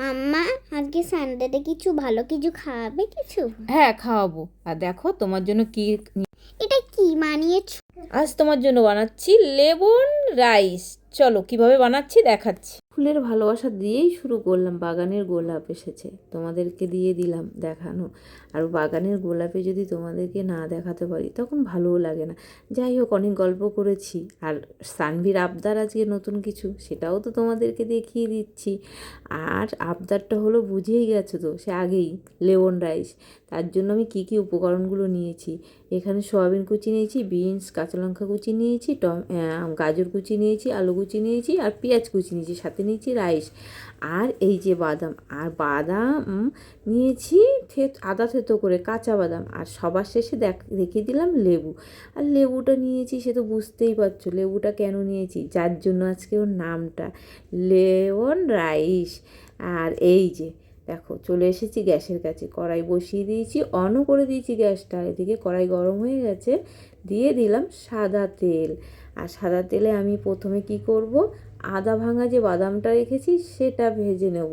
মাম্মা আজকে সানডেতে কিছু ভালো কিছু খাওয়াবে কিছু? হ্যাঁ খাওয়াবো। আর দেখো তোমার জন্য কি এটা কি বানিয়েছো? আজ তোমার জন্য বানাচ্ছি লেবন রাইস চলো কীভাবে বানাচ্ছি দেখাচ্ছি। ফুলের ভালোবাসা দিয়েই শুরু করলাম। বাগানের গোলাপ এসেছে। তোমাদেরকে দিয়ে দিলাম দেখানো। আর বাগানের গোলাপে যদি তোমাদেরকে না দেখাতে পারি, তখন ভালোও লাগে না। যাই হোক, অনেক গল্প করেছি। আর সানভির আবদার আজকে নতুন কিছু, সেটাও তো তোমাদেরকে দেখিয়ে দিচ্ছি। আর আবদারটা হলো বুঝেই গেছো তো, সে আগেই লেবন রাইস। তার জন্য আমি কী কী উপকরণগুলো নিয়েছি? এখানে সয়াবিন কুচি নিয়েছি, বিনস, কাঁচা লঙ্কা কুচি নিয়েছি, টম গাজর কুচি নিয়েছি, আলু কুচি নিয়েছি, আর পেঁয়াজ কুচি নিয়েছি। সাথে নিয়েছি রাইস আর এই যে বাদাম। আর বাদাম নিয়েছি আদা থেতো করে, কাঁচা বাদাম। আর সবার শেষে দেখ রেখে দিলাম লেবু। আর লেবুটা নিয়েছি সে তো বুঝতেই পারছ, লেবুটা কেন নিয়েছি? যার জন্য আজকে ওর নামটা, লেওন রাইস। আর এই যে দেখো, চলে এসেছি গ্যাসের কাছে। কড়াই বসিয়ে দিয়েছি অনও করে দিয়েছি গ্যাসটা। এদিকে কড়াই গরম হয়ে গেছে, দিয়ে দিলাম সাদা তেল। আর সাদা তেলে আমি প্রথমে কি করব? আদা ভাঙা যে বাদামটা রেখেছি, সেটা ভেজে নেব।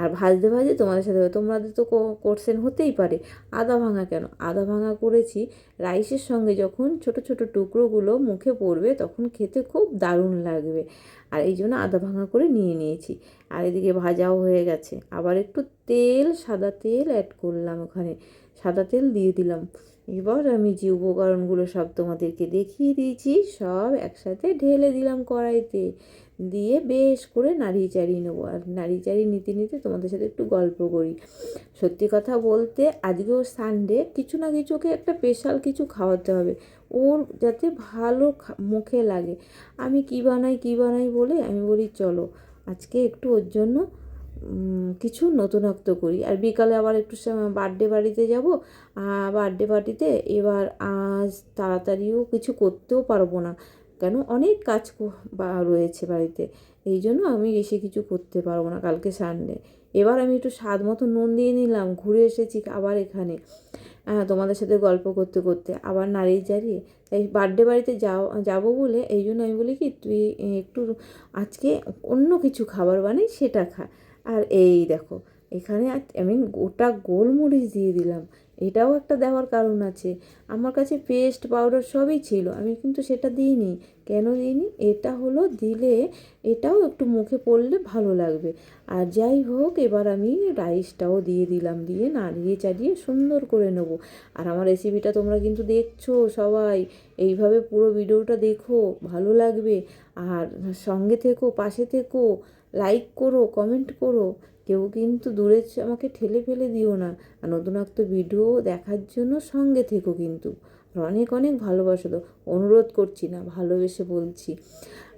আর ভাজতে ভাজতে তোমাদের সাথে তোমাদের তো কোর্সেন হতেই পারে। আদা ভাঙা কেন? আদা ভাঙা করেছি, রাইসের সঙ্গে যখন ছোট ছোট টুকরোগুলো মুখে পড়বে তখন খেতে খুব দারুণ লাগবে। আর এই জন্য আদা ভাঙা করে নিয়ে নিয়েছি। আর এদিকে ভাজাও হয়ে গেছে। আবার একটু তেল, সাদা তেল অ্যাড করলাম ওখানে। সাদা তেল দিয়ে দিলাম। এবার আমি যে উপকরণগুলো সব তোমাদেরকে দেখিয়ে দিয়েছি, সব একসাথে ঢেলে দিলাম কড়াইতে। দিয়ে বেশ করে নাড়িয়ে চাড়িয়ে নেব। আর নাড়িয়ে চাড়িয়ে নিতে নিতে তোমাদের সাথে একটু গল্প করি। সত্যি কথা বলতে আজকেও সানডে কিছু না কিছুকে একটা স্পেশাল কিছু খাওয়াতে হবে। ওর যাতে ভালো মুখে লাগে। আমি কী বানাই কী বানাই বলে আমি বলি, চলো, আজকে একটু ওর জন্য কিছু নতুনত্ব করি। আর বিকালে আবার একটু বার্থডে বাড়িতে যাব। বার্থডে পার্টিতে এবার আজ তাড়াতাড়িও কিছু করতেও পারব না। কেন? অনেক কাজ রয়েছে বাড়িতে। এই জন্য আমি এসে কিছু করতে পারব না কালকে সানডে এবার আমি একটু স্বাদ মতো নুন দিয়ে নিলাম, ঘুরে এসেছি আবার এখানে। হ্যাঁ তোমাদের সাথে গল্প করতে করতে আবার নাড়িয়ে চাড়িয়ে। তাই বার্থডে বাড়িতে যাও, যাব বলে এই জন্য আমি বলি কি, তুই একটু আজকে অন্য কিছু খাবার বানাই সেটা খা। আর এই দেখো, এখানে আমি গোটা গোলমরিচ দিয়ে দিলাম। এটাও একটা দেওয়ার কারণ আছে। আমার কাছে পেস্ট পাউডার সবই ছিল। আমি কিন্তু সেটা দিইনি। কেন দিইনি? এটা হলো দিলে, এটাও একটু মুখে পড়লে ভালো লাগবে। আর যাই হোক, এবার আমি রাইসটাও দিয়ে দিলাম, দিয়ে নাড়িয়ে চাড়িয়ে সুন্দর করে নেব। আর আমার রেসিপিটা তোমরা কিন্তু দেখছ সবাই। এইভাবে পুরো ভিডিওটা দেখো, ভালো লাগবে। আর সঙ্গে থেকো, পাশে থেকো। লাইক করো কমেন্ট করো। কেউ কিন্তু দূরে আমাকে ঠেলে ফেলে দিও না। আর নতুন একটা ভিডিও দেখার জন্য সঙ্গে থেকো কিন্তু। অনেক অনেক ভালোবাসো তো। অনুরোধ করছি না, ভালোবেসে বলছি।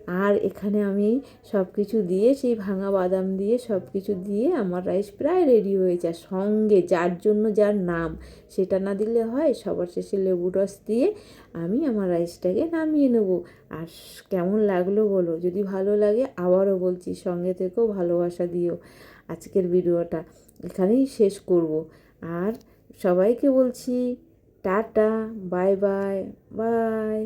আর এখানে আমি সব কিছু দিয়ে, সেই ভাঙা বাদাম দিয়ে সব কিছু দিয়ে আমার রাইস প্রায় রেডি হয়েছে আর সঙ্গে যার জন্য যার নাম, সেটা না দিলে হয়, সবার শেষে লেবু রস দিয়ে আমি আমার রাইসটাকে নামিয়ে নেব। আর কেমন লাগল বলো? যদি ভালো লাগে আবারও বলছি, সঙ্গে থেকেও ভালোবাসা দিও। আজকের ভিডিওটা এখানেই শেষ করব। আর সবাইকে বলছি, টাটা, বাই বাই বাই।